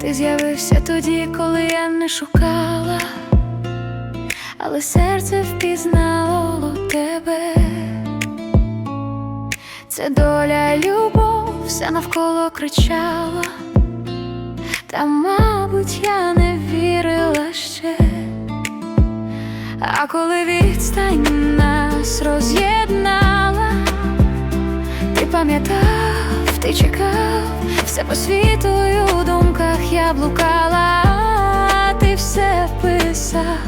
Ти з'явився тоді, коли я не шукала, але серце впізнало тебе. Це доля, любов, все навколо кричала, та, мабуть, я не А коли відстань нас роз'єднала, ти пам'ятав, ти чекав, все по світу у думках я блукала, а ти все писав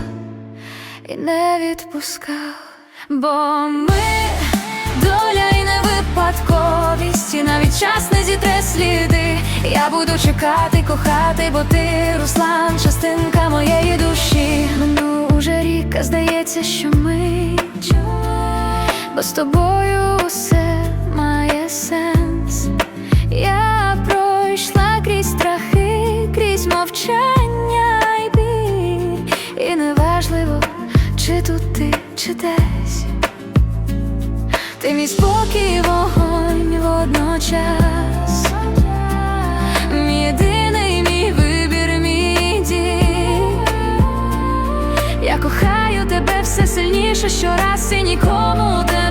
і не відпускав, бо ми доля і не випадковість, і навіть час не зітре сліди. Я буду чекати, кохати, бо ти, Руслан. Минув уже рік, а здається, що мить, бо з тобою усе має сенс. Я пройшла крізь страхи, крізь мовчання й біль. І неважливо, чи тут ти, чи десь. Ти мій спокій, вогонь водночас. Мій єдиний мій вибір, мій дім. Я кохаю все сильніше щораз і нікому не